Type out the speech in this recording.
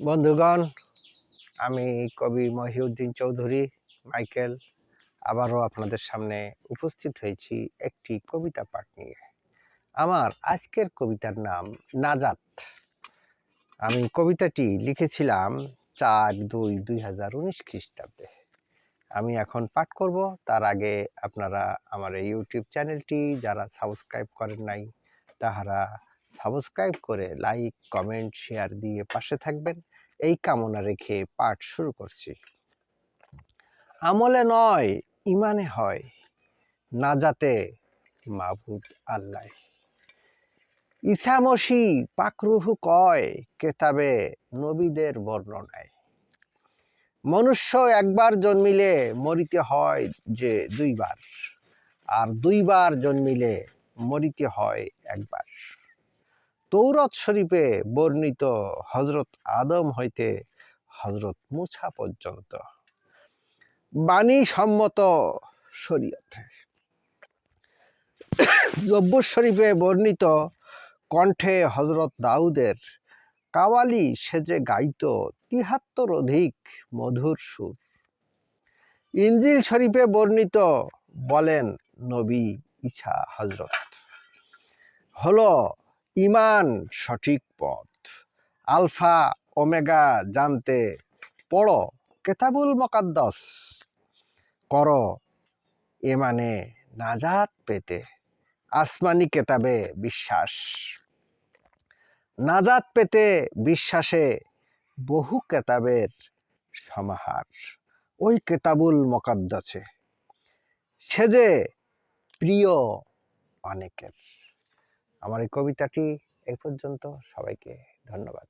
বন্ধুগণ, আমি কবি মহিউদ্দিন চৌধুরী, মাইকেল, আবারও আপনাদের সামনে উপস্থিত হয়েছি একটি কবিতা পাঠ নিয়ে। আমার আজকের কবিতার নাম নাজাত। আমি কবিতাটি লিখেছিলাম চার দুই দুই হাজার উনিশ খ্রিস্টাব্দে। আমি এখন পাঠ করব, তার আগে আপনারা আমার এই ইউটিউব চ্যানেলটি যারা সাবস্ক্রাইব করেন নাই, তাহারা সাবস্ক্রাইব করে লাইক কমেন্ট শেয়ার দিয়ে পাশে থাকবেন। এই কামনা রেখে পাঠ শুরু করছি। আমলে নয়, ইমানে হয়। না যাতে মাবুদ আল্লাহ। ইসামসি পাকরুহু কয়, কেতাবে নবীদের বর্ণনায়। মনুষ্য একবার জন্মিলে মরিতে হয় যে দুইবার। আর দুইবার জন্মিলে মরিতে হয় একবার। তৌরত শরীফে বর্ণিত হজরত আদম হইতে হজরত মুছা পর্যন্ত। বাণী সম্মত শরীয়তে। জব্বর শরীফে বর্ণিত কণ্ঠে হজরত দাউদের কাওয়ালি সেজে গাইত তিহাত্তর অধিক মধুর সুর। ইঞ্জিল শরীফে বর্ণিত বলেন, নবী ইছা হজরত হলো ইমান সঠিক পথ। আলফা, ওমেগা জানতে পড়ো কেতাবুল মকাদ্দস। কর এ মানে নাজাত পেতে, আসমানি কেতাবে বিশ্বাস। নাজাত পেতে বিশ্বাসে বহু কেতাবের সমাহার, ওই কেতাবুল মকাদ্দাসে। সে যে প্রিয় অনেকের। আমার এই কবিতাটি এই পর্যন্ত সবাইকে ধন্যবাদ।